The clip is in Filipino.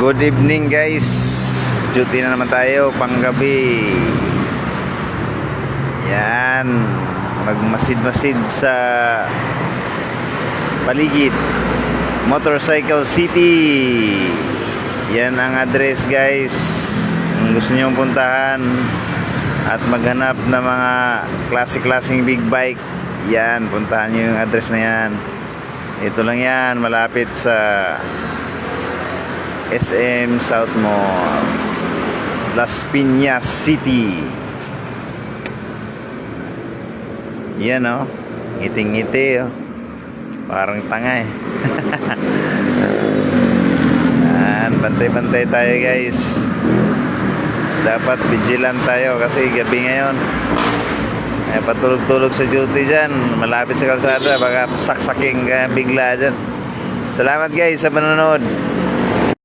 Good evening guys. Duty na naman tayo panggabi. Yan. Magmasid-masid sa Paligid. Motorcycle City. Yan ang address guys. Kung gusto nyo puntahan At maghanap ng mga Klase-klaseng big bike Yan Puntahan nyo yung address na yan. Ito lang yan Malapit sa SM South Mall Las Piñas City. Yan o ngiting-ngiti o parang tanga eh. Yan bantay-bantay tayo guys. Dapat vigilant tayo kasi gabi ngayon. Eh, patulog-tulog sa duty dyan. Malapit sa kalsada baka saksaking ka bigla dyan. Salamat guys sa panonood